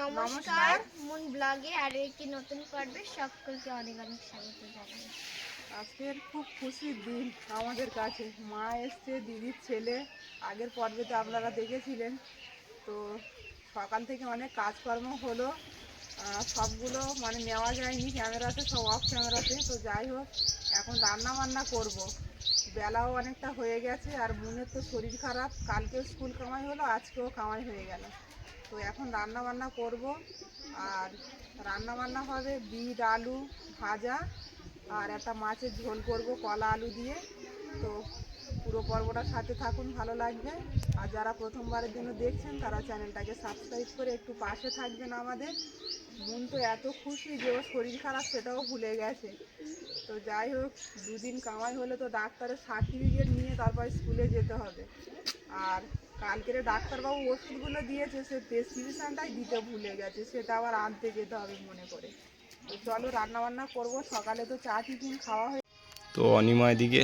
নমস্কার, মুন ব্লগে আরও একটি নতুন পর্বে সকলকে অনেক অনেক স্বাগত জানাই। আজকের খুব খুশির দিন আমাদের কাছে। মা এসছে, দিদির ছেলে। আগের পর্বেতে আপনারা দেখেছিলেন। তো সকাল থেকে অনেক কাজকর্ম হলো। সবগুলো মানে নেওয়া যায়নি ক্যামেরাতে, সব অফ ক্যামেরাতে। তো যাই হোক, এখন রান্না বান্না করব। বেলাও অনেকটা হয়ে গেছে আর মুনের তো শরীর খারাপ। কালকেও স্কুল কামাই হলো, আজকেও কামাই হয়ে গেল। তো এখন রান্না বান্না করব। আর রান্না বান্না হবে বিট, আলু ভাজা আর একটা মাছের ঝোল করব কলা আলু দিয়ে। তো পুরো পর্বটার সাথে থাকুন, ভালো লাগবে। আর যারা প্রথমবারের জন্য দেখছেন, তারা চ্যানেলটাকে সাবস্ক্রাইব করে একটু পাশে থাকবেন আমাদের। মন তো এত খুশি যে ওর শরীর খারাপ, সেটাও ভুলে গেছে। তো যাই হোক, দুদিন কামাই হলে তো ডাক্তারের সার্টিফিকেট নিয়ে তারপর স্কুলে যেতে হবে। আর কালকের ডাক্তারবাবু ওষুধগুলো দিয়েছে সে প্রেসক্রিপশনটাই দিতে ভুলে গেছে সেটা আবার আনতে যেতে হবে মনে করে। তো চলো রান্না বান্না করব সকালে তো চা টিফিন খাওয়া হয়ে তো অনিমা এদিকে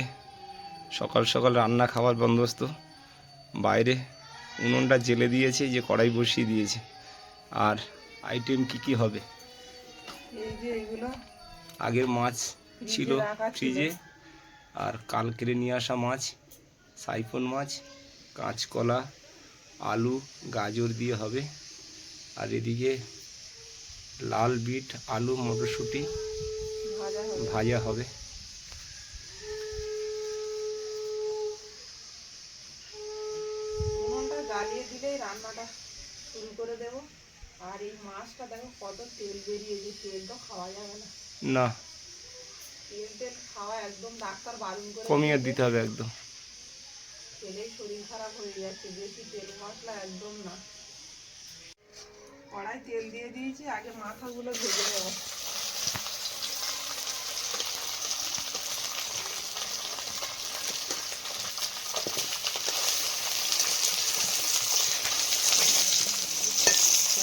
সকাল সকাল রান্না খাওয়ার বন্দোবস্ত। বাইরে উনুনটা জেলে দিয়েছে যে কড়াই বসিয়ে দিয়েছে। আর আইটেম কি কি হবে? এই যে এগুলো। আগের মাছ ছিল ছিল। ফ্রিজে আর কালকেরে নিয়ে আসা মাছ সাইফন মাছ কাঁচকলা আলু গাজর দিয়ে হবে। আর এদিকে লাল বিট আলু মটরশুঁটি ভাজা হবে। দিলেই রান্নাটা শুরু করে দেব। আর এই মাছটা দেখো কত তেল বেরিয়েছে তেল তো খাওয়া যাবে না। না। তেল তেল খাওয়া একদম ডাক্তার বারণ করে কমিয়ে দিতে হবে একদম। তেলেই শরীর খারাপ হয়ে যাচ্ছে বেশি তেল মশলা একদম না। কড়াই তেল দিয়ে দিয়েছি আগে মাথাগুলো ভেজে নেব।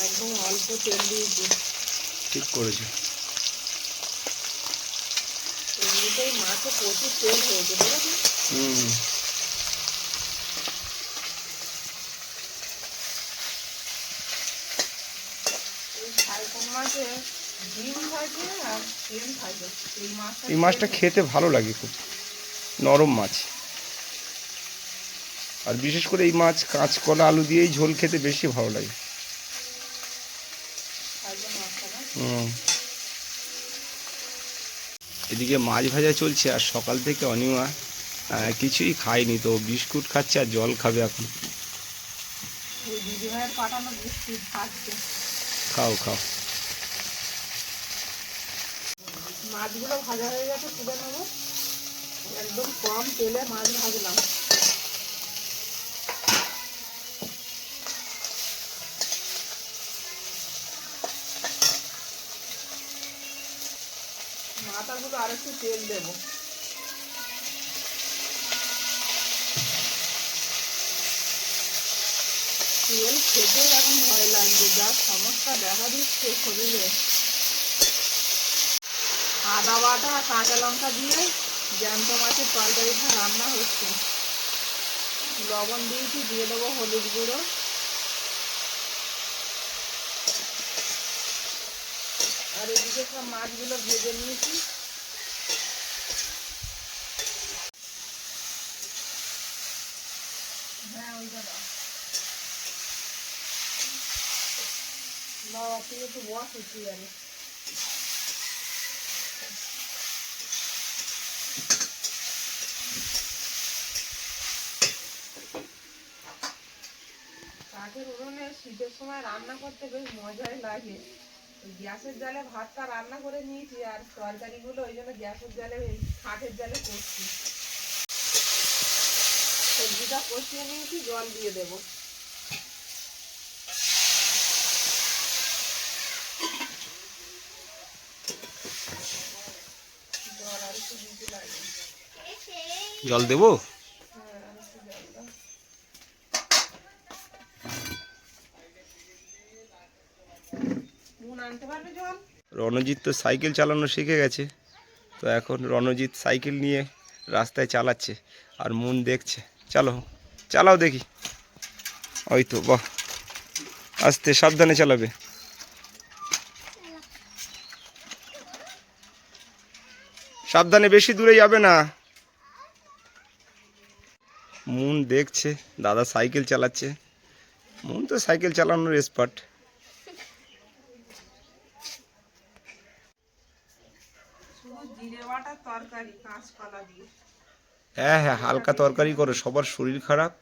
একদম অল্প তেল দিয়েছি। ঠিক করেছে। এমনিতেই মাছে প্রচুর তেল হয়েছে বুঝেছি? হুম এই সাইকন মাছে ডিম থাকে আর তেল থাকে এই মাছটা খেতে ভালো লাগে খুব। নরম মাছ। আর বিশেষ করে এই মাছ কাঁচকলা আলু দিয়েই ঝোল খেতে বেশি ভালো লাগে। এদিকে মাছ ভাজা চলছে আর সকাল থেকে অনিমা কিছুই খায়নি তো। বিস্কুট খাচ্ছে আর জল খাবে এখন। খাও খাও। মাছগুলো ভাজা হয়ে গেছে, তুলে নেব। একদম কম তেলে মাছ ভাজলাম। মাথাগুলো আর একটু তেল দেবো। তেল খেতে এখন ভয় লাগছে, যা সমস্যা দেখা দিচ্ছে শরীরে। আদা বাটা, কাঁচা লঙ্কা দিয়ে জ্যান্ত মাছের তরকারিটা রান্না হচ্ছে। লবণ দিয়েছি, দিয়ে দেবো হলুদ গুঁড়ো। আর এদিকে সব মাছগুলো ভেজে নিয়েছি। হ্যাঁ দাও। বাবা তুই একটু বস উঠি গেলে কাঠের উনুনে শীতের সময় রান্না করতে বেশ মজাই লাগে। গ্যাসের জালে ভাতটা রান্না করে নিয়েছি আর তরকারিগুলো ওই জন্য গ্যাসের জালে কাঠের জালে করছি। সবজিটা কষিয়ে নিয়েছি, জল দিয়ে দেবো। জল দেবো? রণজিৎ তো সাইকেল চালানো শিখে গেছে। তো এখন রণজিৎ সাইকেল নিয়ে রাস্তায় চালাচ্ছে আর মন দেখছে। চলো, চালাও দেখি। ওই তো, বাহ। আস্তে সাবধানে চালাবে। সাবধানে বেশি দূরে যাবে না। মন দেখছে, দাদা সাইকেল চালাচ্ছে। মন তো সাইকেল চালানোর এক্সপার্ট তরকারি কাঁচকলা দিয়ে। হ্যাঁ হ্যাঁ হালকা তরকারি করো সবার শরীর খারাপ।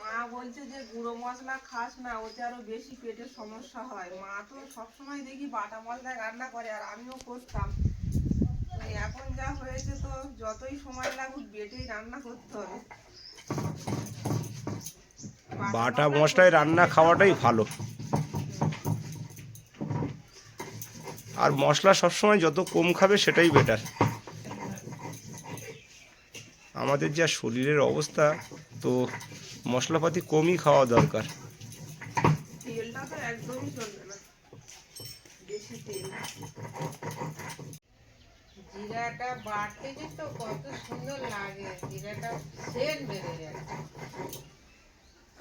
মা বলছে যে গুঁড়ো মশলা খাস না ওতে আরও বেশি পেটের সমস্যা হয়। মা তো সবসময় দেখি বাটা মশলায় রান্না করে আর আমিও করতাম। এখন যা হয়েছে তো যতই সময় লাগুক বেটেই রান্না করতে হবে। বাটা মশলায় রান্না খাওয়াটাই ভালো। আর মশলা সবসময় যত কম খাবে সেটাই বেটার আমাদের যা শরীরের অবস্থা তো মশলাপাতি কমই খাওয়া দরকার। তেলটা তো একদমই চলবে না বেশি তেল জিরাটা বাটতে যে তো কত সুন্দর লাগে জিরাটা সেন বেড়ে যায়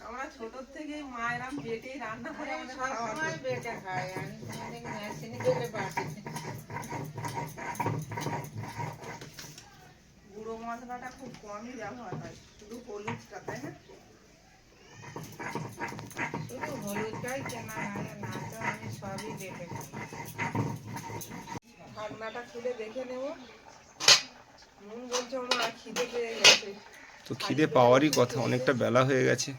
আমরা ছোট থেকেই মায়েরা বেটেই রান্না করে আমি আমাদের সবসময় বেটে খাই আমি মেশিনে বাটি গুঁড়ো মশলাটা খুব কমই ব্যবহার হয় শুধু হলুদটা তাই না? শুধু হলুদটাই কেনা হয় না তো আমি সবই খাই ঢাকনাটা খুলে দেখে নেব। মন বলছে আমার খিদে পেয়ে গেছে। তো খিদে পাওয়ারই কথা অনেকটা বেলা হয়ে গেছে।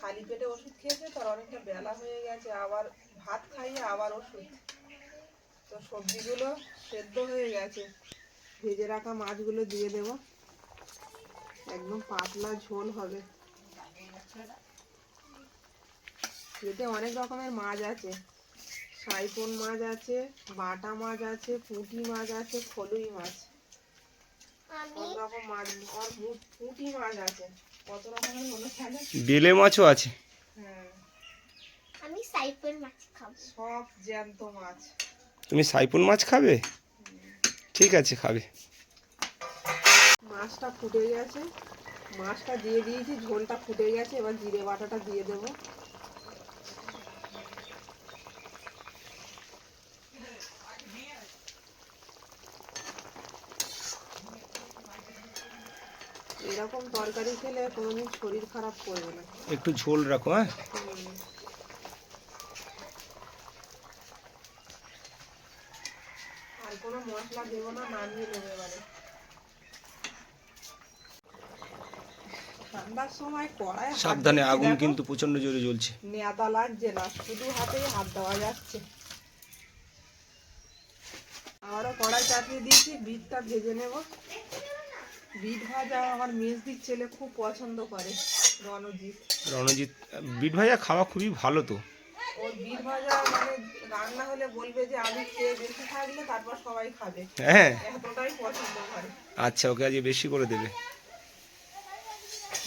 খালি পেটে ওষুধ খেয়েছে তার অনেকটা বেলা হয়ে গেছে। আবার ভাত খাইয়ে আবার ওষুধ। তো সবজিগুলো সেদ্ধ হয়ে গেছে। ভেজে রাখা মাছগুলো দিয়ে দেব। একদম পাতলা ঝোল হবে। এতে অনেক রকমের মাছ আছে। সাইপন মাছ আছে বাটা মাছ আছে পুঁটি মাছ আছে ফলুই মাছ। রকম মাছ আর পুঁটি মাছ আছে। কত রকমের বেলে মাছও আছে। হ্যাঁ। আমি মাছ খাব। সব জ্যান্ত মাছ। তুমি সাইপুন মাছ খাবে? ঠিক আছে খাবে। মাছটা ফুটে গেছে। মাছটা দিয়ে দিয়েছি ঝোলটা ফুটে গেছে এবার জিরে বাটাটা দিয়ে দেব। এরকম তরকারি খেলে কোনোদিন শরীর খারাপ করবে না। একটু ঝোল রাখো হ্যাঁ হুম। আর কোনো মশলা দেবো না নামিয়ে নেবে এবারে। ঠান্ডার সময় কড়াই সাবধানে আগুন কিন্তু প্রচণ্ড জোরে জ্বলছে। নেদা লাগছে না শুধু হাতেই হাত দেওয়া যাচ্ছে। আবারও কড়াই চাপিয়ে দিয়েছি বিটটা ভেজে নেব। বিট ভাজা আমার মেজদির ছেলে খুব পছন্দ করে রণজিৎ। রণজিৎ বিট ভাজা খাওয়া খুবই ভালো তো। ওর ভাজা মানে রান্না হলে বলবে যে আমি খেয়ে বেশি থাকলে তারপর সবাই খাবে। হ্যাঁ। এতটাই পছন্দ করে আচ্ছা ওকে আজকে বেশি করে দেবে।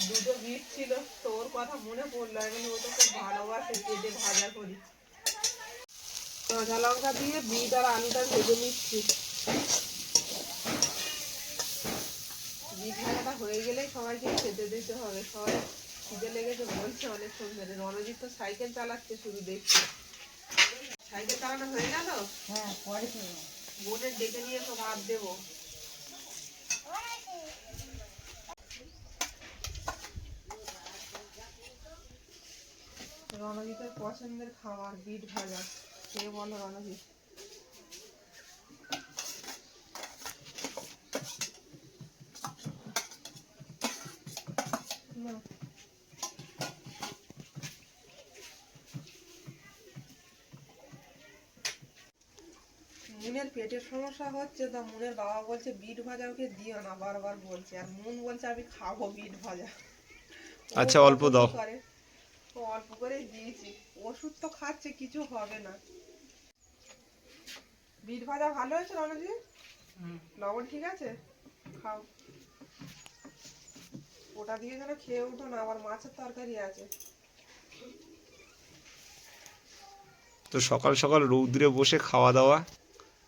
দুটো বিট ছিল তো ওর কথা মনে পড়ল আমি ও তো খুব ভালোবাসে কেটে ভাজা করি। কাঁচা লঙ্কা দিয়ে বিট আর আলুটা ভেজে নিচ্ছি। বিট ভাজাটা হয়ে গেলেই সবাইকে খেতে দিতে হবে সবাই খিদে লেগেছে বলছে অনেক সুন্দর রণজিৎ তো সাইকেল চালাচ্ছে শুধু দেখছি সাইকেল চালানো হয়ে গেল? হ্যাঁ পরে বোনের ডেকে নিয়ে তো ভাত দেবো। রণজিতের পছন্দের খাবার বিট ভাজা। খেয়ে বলো রণজিৎ নাও। মুনের পেটের সমস্যা হচ্ছে তো মনের বাবা বলছে বিট ভাজা ওকে দিও না বারবার বলছে। আর মন বলছে আমি খাব বিট ভাজা। আচ্ছা, অল্প দাও। অল্প করে দিয়েছি। ওষুধ তো খাচ্ছে কিছু হবে না। বিট ভাজা ভালো হয়েছে রণজি লবণ ঠিক আছে? খাও। ওটা দিয়ে যেন খেয়ে উঠো না আবার মাছের তরকারি আছে। তো সকাল সকাল রৌদ্রে বসে খাওয়া দাওয়া।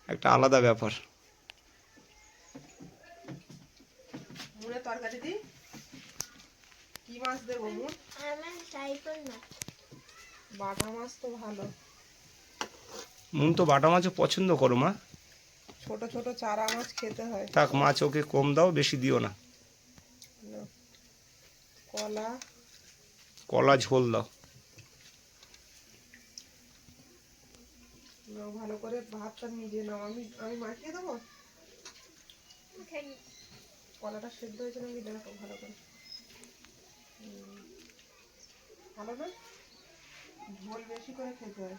একটা আলাদা ব্যাপার। মুনের তরকারি দিই কি মাছ দেবো মুন আমার সাইফন মাছ বাটা মাছ তো ভালো। মুন তো বাটা মাছও পছন্দ করো মা। ছোট ছোট চারা মাছ খেতে হয়। থাক মাছ ওকে কম দাও বেশি দিও না। কলা। কলা ঝোল দাও। নাও ভালো করে ভাতটা মিলিয়ে নাও। আমি আমি মাখিয়ে দেবো? কলাটা সেদ্ধ হয়েছে নাকি? দেখো ভালো করে। ভালো না ঝোল বেশি করে খেতে হয়।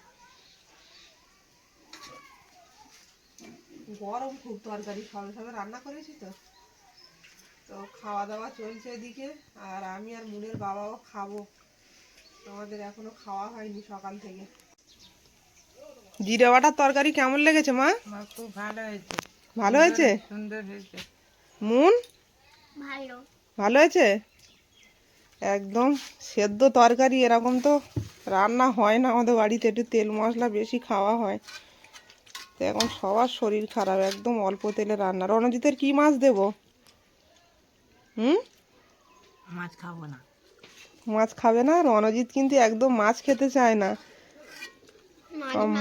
গরম খুব তরকারি সবে সবে রান্না করেছি তো। তো খাওয়া দাওয়া চলছে এদিকে আর আমি আর মুনের বাবাও খাব। আমাদের এখনও খাওয়া হয়নি সকাল থেকে। জিরে বাটার তরকারি কেমন লেগেছে মা? খুব ভালো হয়েছে। ভালো হয়েছে? সুন্দর হয়েছে। মুন? ভালো। ভালো হয়েছে? একদম সেদ্ধ তরকারি এরকম তো রান্না হয় না। আমাদের বাড়িতে একটু তেল মশলা বেশি খাওয়া হয়। তো এখন সবার শরীর খারাপ একদম অল্প তেলে রান্না। রণজিতের কি মাছ দেব? হুম? মাছ খাব না। মাছ খাবে না? রণজিৎ কিন্তু একদম মাছ খেতে চায় না।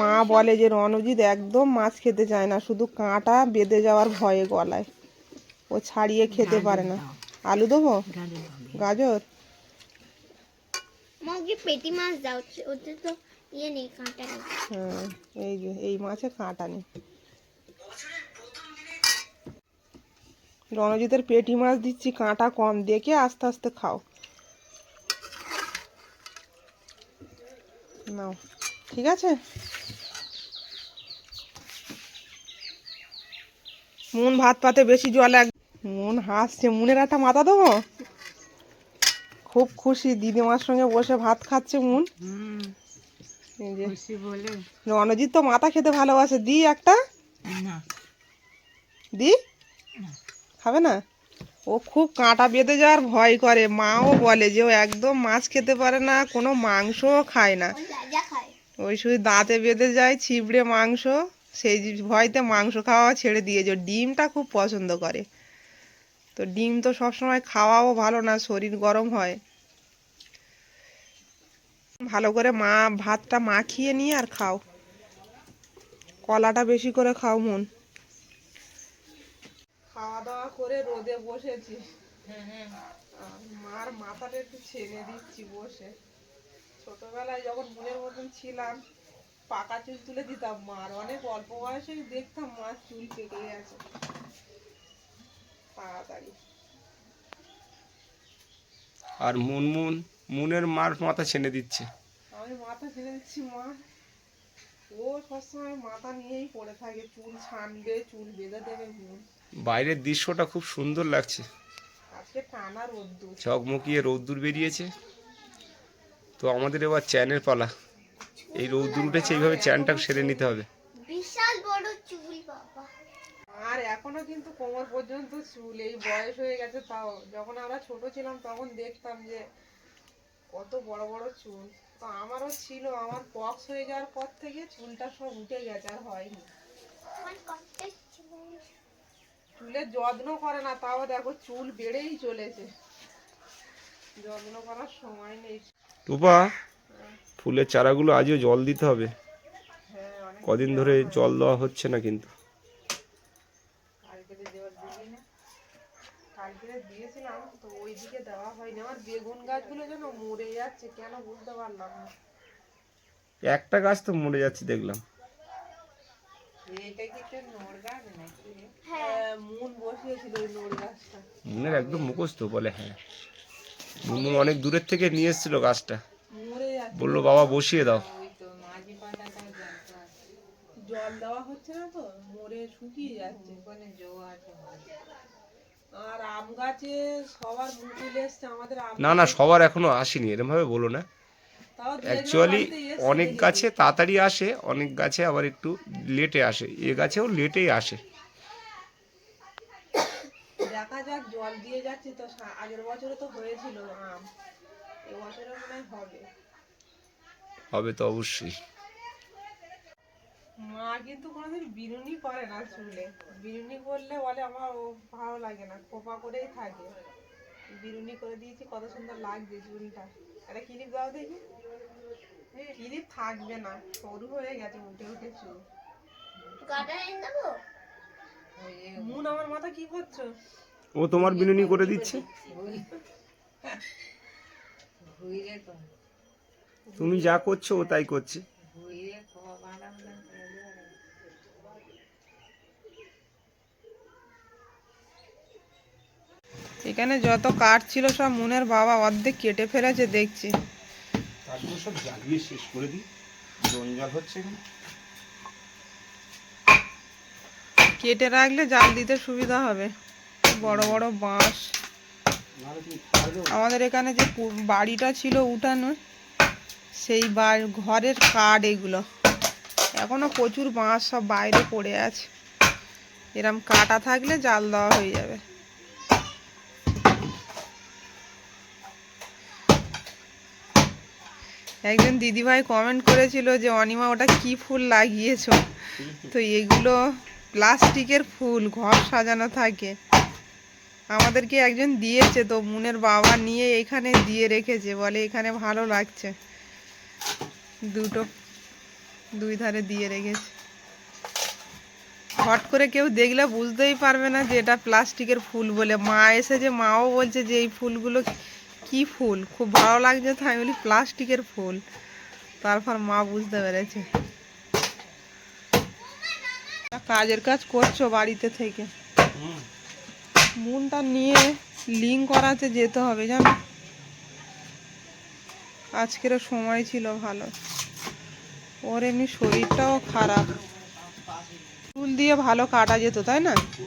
মা বলে যে রণজিৎ একদম মাছ খেতে চায় না শুধু কাঁটা বেঁধে যাওয়ার ভয়ে গলায়। ও ছাড়িয়ে খেতে পারে না। আলু দেবো? গাজর পেটি মাছ দাও ওতে তো ইয়ে নেই কাঁটা নেই। হ্যাঁ এই যে এই মাছে কাঁটা নেই। রণজিতের পেটি মাছ দিচ্ছি কাঁটা কম দেখে আস্তে আস্তে খাও। নাও। ঠিক আছে? মন ভাত পাতে বেশি জল এক মন হাসছে মনের একটা মাথা দেবো খুব খুশি দিদিমার সঙ্গে বসে ভাত খাচ্ছে মন। হুম এই যে খুশি বলে। রণজিৎ তো মাথা খেতে ভালোবাসে। দি একটা। দি? খাবে না? ও খুব কাঁটা বেঁধে যাওয়ার ভয় করে। মাও বলে যে ও একদম মাছ খেতে পারে না কোনো মাংসও খায় না। ওই শুধু দাঁতে বেঁধে যায় ছিবড়ে মাংস সেই ভয়তে মাংস খাওয়া ছেড়ে দিয়েছে ডিমটা খুব পছন্দ করে। তো ডিম তো সবসময় খাওয়াও ভালো না শরীর গরম হয়। ভালো করে মা ভাতটা মাখিয়ে নিয়ে আর খাও। কলাটা বেশি করে খাও মন। খাওয়া দাওয়া করে রোদে বসেছি। মার মাথাটা একটু ছেড়ে দিচ্ছি বসে। ছোটবেলায় যখন মনের মতন ছিলাম পাকা চুল তুলে দিতাম মার অনেক অল্প বয়সে দেখতাম মার চুল পেকে গেছে। তাড়াতাড়ি। আর মুনমুন মুনের মার মাথা ছেনে দিচ্ছে। আমি মাথা ছেড়ে দিচ্ছি মা। ও সবসময় মাথা নিয়েই পড়ে থাকে চুল ছানবে চুল বেঁধে দেবে মন। বাইরের দৃশ্যটা খুব সুন্দর লাগছে। আজকে টানা রোদ্দুর। ঝকমকিয়ে রোদ্দুর বেরিয়েছে। তো আমাদের এবার চ্যানের পালা। এই রৌদ্দুর উঠেছে এইভাবে চ্যানটা সেরে নিতে হবে। বিশাল বড় চুল বাবা। আর এখনও কিন্তু কোমর পর্যন্ত চুল এই বয়স হয়ে গেছে তাও। যখন আমরা ছোট ছিলাম তখন দেখতাম যে কত বড় বড় চুল। তো আমারও ছিল আমার পক্স হয়ে যাওয়ার পর থেকে চুলটা সব উঠে গেছে আর হয়নি। চুলের যত্ন করে না তাও দেখো চুল বেড়েই চলেছে। যত্ন করার সময় নেই। টুপা ফুলের চারাগুলো আজও জল দিতে হবে। হ্যাঁ কদিন ধরে জল দেওয়া হচ্ছে না কিন্তু। কালকে দেওয়ার দিবি না। কালকে দিয়েছিলাম তো ওইদিকে দেওয়া হয়নি। আমার বেগুন গাছগুলো যেন মরে যাচ্ছে কেন বুঝতে পারলাম না। একটা গাছ তো মরে যাচ্ছে দেখলাম? হ্যাঁ। মুন মুনের একদম মুখস্থ বলে হ্যাঁ। মুনমুন অনেক দূরের থেকে নিয়ে এসেছিল গাছটা। বলল বাবা বসিয়ে দাও। জল দেওয়া হচ্ছে না তো মরে শুকিয়ে যাচ্ছে। ওখানে জো আর আম গাছে সবার মুকুল এসছে আমাদের না না সবার এখনও আসেনি এরকম ভাবে বলো না। অ্যাকচুয়ালি অনেক গাছে তাড়াতাড়ি আসে অনেক গাছে আবার একটু লেটে আসে। এ গাছেও লেটেই আসে। দেখা যাক জল দিয়ে যাচ্ছে তো আগের বছরে তো হয়েছিল আম। এবছরে মনে হয় হবে। হবে তো অবশ্যই। মা কিন্তু কোনোদিন বিনুনি করে না চুলে। বিনুনি করলে বলে আমার ও ভালো লাগে না খোপা করেই থাকে। বিনুনি করে দিয়েছি কত সুন্দর লাগছে চুলটা। একটা ক্লিপ দাও দেখি। ক্লিপ থাকবে না সরু হয়ে গেছে উঠে উঠে চুল মুন আমার মাথা কি করছ? ও তোমার বিনুনি করে দিচ্ছে? তুমি যা করছ ও তাই করছে। এখানে যত কাঠ ছিল সব মুনের বাবা অর্ধেক কেটে ফেলেছে দেখছি। তারপর সব জ্বালিয়ে শেষ করে দিই। জঞ্জাল হচ্ছে এখানে। কেটে রাখলে জাল দিতে সুবিধা হবে। বড় বড় বাঁশ। আমাদের এখানে যে বাড়িটা ছিল উঠানো, সেই ঘরের কাঠ এগুলো। এখনও প্রচুর বাঁশ সব বাইরে পড়ে আছে। এরম কাটা থাকলে জাল দেওয়া হয়ে যাবে। একজন দিদিভাই কমেন্ট করেছিল যে, অনিমা, ওটা কি ফুল লাগিয়েছো? তো এগুলো প্লাস্টিকের ফুল, ঘর সাজানো থাকে। আমাদেরকে একজন দিয়েছে তো মুনের বাবা নিয়ে এখানে দিয়ে রেখেছে, বলে এখানে ভালো লাগছে। দুটো, দুই ধারে দিয়ে রেখেছে। হট করে কেউ দেখলে বুঝতেই পারবে না যে এটা প্লাস্টিকের ফুল বলে। মা এসে যে মাও বলছে যে এই ফুলগুলো কি ফুল? খুব ভালো লাগছে তো, আমি বলি প্লাস্টিকের ফুল। তারপর মা বুঝতে পেরেছে। কাজের কাজ করছ বাড়িতে থেকে। মনটা নিয়ে লিঙ্ক করাতে যেতে হবে, জানো? আজকেরও সময় ছিল ভালো। ওর এমনি শরীরটাও খারাপ। চুল দিয়ে ভালো কাটা যেত, তাই না? চুল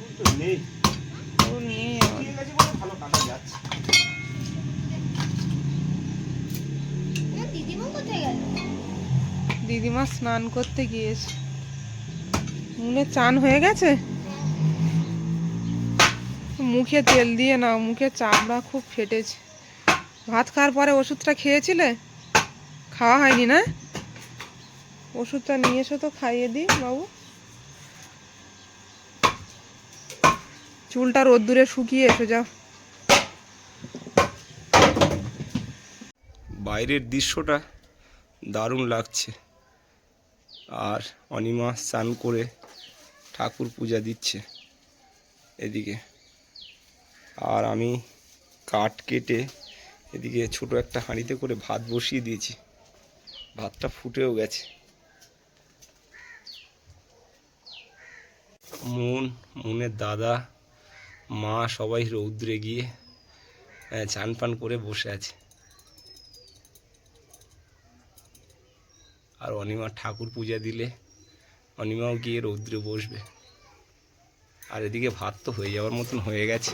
দিদিমা স্নান করতে গিয়েছে। মুনে চান হয়ে গেছে? মুখে তেল দিয়ে নাও, মুখে চামড়া খুব ফেটেছে। ভাত খাওয়ার পরে ওষুধটা খেয়েছিলে? খাওয়া হয়নি না? ওষুধটা নিয়ে এসো তো, খাইয়ে দিই বাবু। চুলটা রোদ্দুরে শুকিয়ে এসো, যাও। বাইরের দৃশ্যটা দারুণ লাগছে। আর অনিমা স্নান করে ঠাকুর পূজা দিচ্ছে। এদিকে। আর আমি কাঠ কেটে এদিকে ছোট একটা হাঁড়িতে করে ভাত বসিয়ে দিয়েছি। ভাতটা ফুটেও গেছে। মন, মনের দাদা, মা সবাই রৌদ্রে গিয়ে চান পান করে বসে আছে। আর অনিমা ঠাকুর পূজা দিলে অনিমাও গিয়ে রৌদ্রে বসবে। আর এদিকে ভাত তো হয়ে যাওয়ার মতন হয়ে গেছে।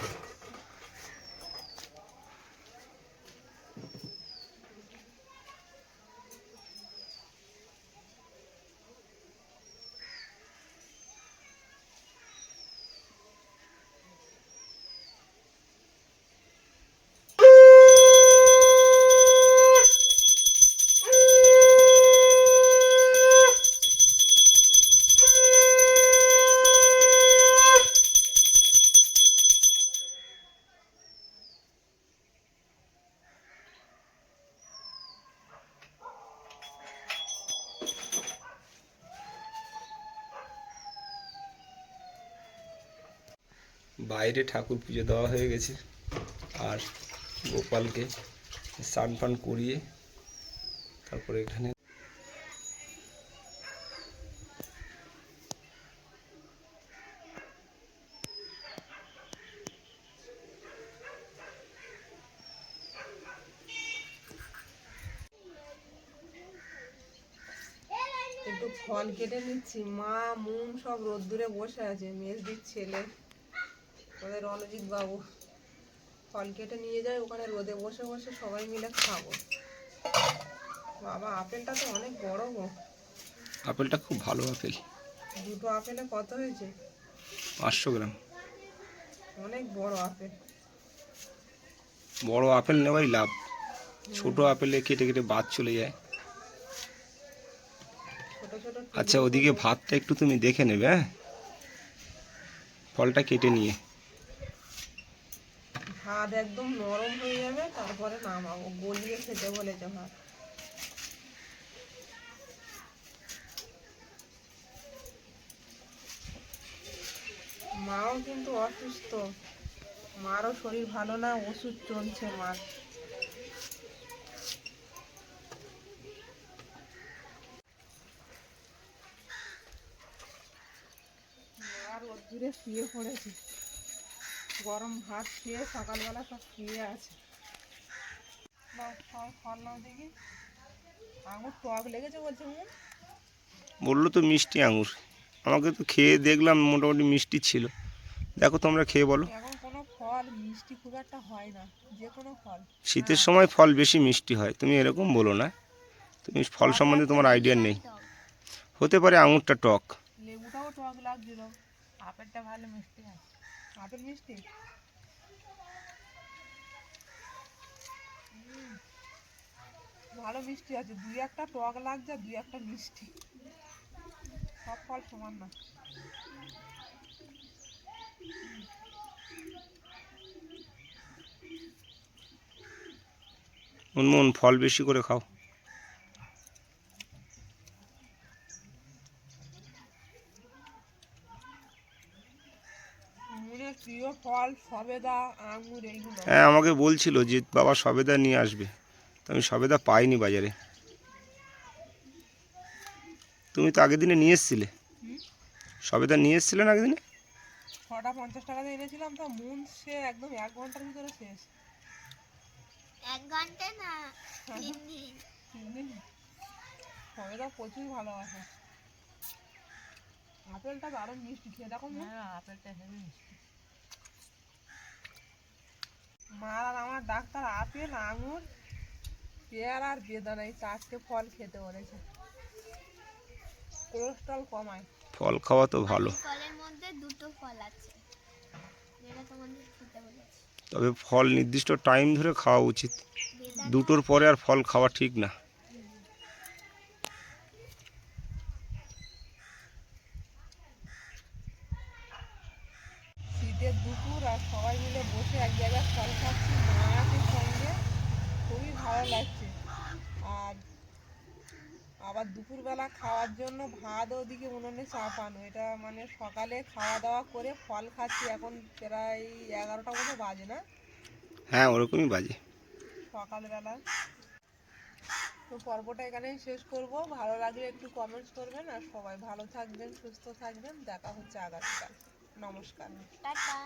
বাইরে ঠাকুর পুজো দেওয়া হয়ে গেছে। আর গোপালকে স্নান ফান করিয়ে তারপরে এখানে ফল কেটে নিচ্ছি। মা মুন সব রোদ্দুরে বসে আছে। মেজদির ছেলে। ওদের রণজিৎ বাবু। ফল কেটে নিয়ে যায় ওখানে রোদে বসে বসে সবাই মিলে খাব। বাবা আপেলটা তো অনেক বড় গো। আপেলটা খুব ভালো আপেল। দুটো আপেলে কত হয়েছে? পাঁচশো গ্রাম। অনেক বড় আপেল। বড় আপেল নেওয়াই লাভ। ছোট আপেলে কেটে কেটে বাদ চলে যায়। আচ্ছা ওদিকে ভাতটা একটু তুমি দেখে নেবে হ্যাঁ? ফলটা কেটে নিয়ে। ভাত একদম নরম হয়ে যাবে, তারপরে নামাবো। গলিয়ে খেতে বলেছে ভাত। মাও কিন্তু অসুস্থ। মারও শরীর ভালো না, ওষুধ চলছে মার। আর রোদ্দুরে শুয়ে পড়েছে। গরম ভাত খেয়ে সকালবেলা সব শুয়ে আছে। দেখি। আঙুর টক লেগেছে বলছে বলল তো মিষ্টি আঙুর। আমাকে তো খেয়ে দেখলাম মোটামুটি মিষ্টি ছিল। দেখো তোমরা খেয়ে বলো। এখন কোনো ফল মিষ্টি খুব একটা হয় না যে কোনো ফল। শীতের সময় ফল বেশি মিষ্টি হয় তুমি এরকম বলো না। তুমি ফল সম্বন্ধে তোমার আইডিয়া নেই। হতে পারে আঙুরটা টক। লেবুটাও টক লাগছিল। আপেলটা ভালো মিষ্টি হয়। আপেল মিষ্টি? ভালো মিষ্টি আছে। দুই একটা টক লাগছে আর দুই একটা মিষ্টি। সব ফল সমান না মন ফল বেশি করে খাও মনের প্রিয় ফল সবেদা আঙুর এইগুলো। হ্যাঁ আমাকে বলছিল যে বাবা সবেদা নিয়ে আসবে। তো আমি সবেদা পাইনি বাজারে। তুমি তো আগের দিনে নিয়ে এসেছিলে। সবেদা নিয়ে এসেছিলে না আগের দিনে? ছটা পঞ্চাশ টাকা দিয়ে এনেছিলাম তো মন সে একদম এক ঘণ্টার ভিতরে শেষ। এক ঘণ্টা না তিন দিন। তিন দিন? সবেদা প্রচুর ভালোবাসে আপেলটা দারুণ মিষ্টি খেয়ে দেখো আপেলটা হেভি মিষ্টি। মার আর আমার ডাক্তার আপেল আঙুর পেয়ার আর বেদানা এই চারটে ফল খেতে বলেছে। কোলেস্ট্রল কমায়। ফল খাওয়া তো ভালো। ফলের মধ্যে দুটো ফল আছে যেটা তোমাদের খেতে বলেছি। তবে ফল নির্দিষ্ট টাইম ধরে খাওয়া উচিত। দুটোর পরে আর ফল খাওয়া ঠিক না শীতের দুপুর আর সবাই মিলে বসে এক জায়গায় ফল খাচ্ছি মা আছে সঙ্গে খুবই ভালো লাগছে আর আবার দুপুরবেলা জন্য ভাত ওদিকে উনুনে চাপানো এটা মানে সকালে খাওয়া দাওয়া করে ফল খাচ্ছি এখন প্রায় এগারোটা মতো বাজে না? হ্যাঁ ওরকমই বাজে। সকালবেলা। তো পর্বটা এখানেই শেষ করব। ভালো লাগলে একটু কমেন্টস করবেন আর সবাই ভালো থাকবেন সুস্থ থাকবেন। দেখা হচ্ছে আগামীকাল। নমস্কার। টাটা।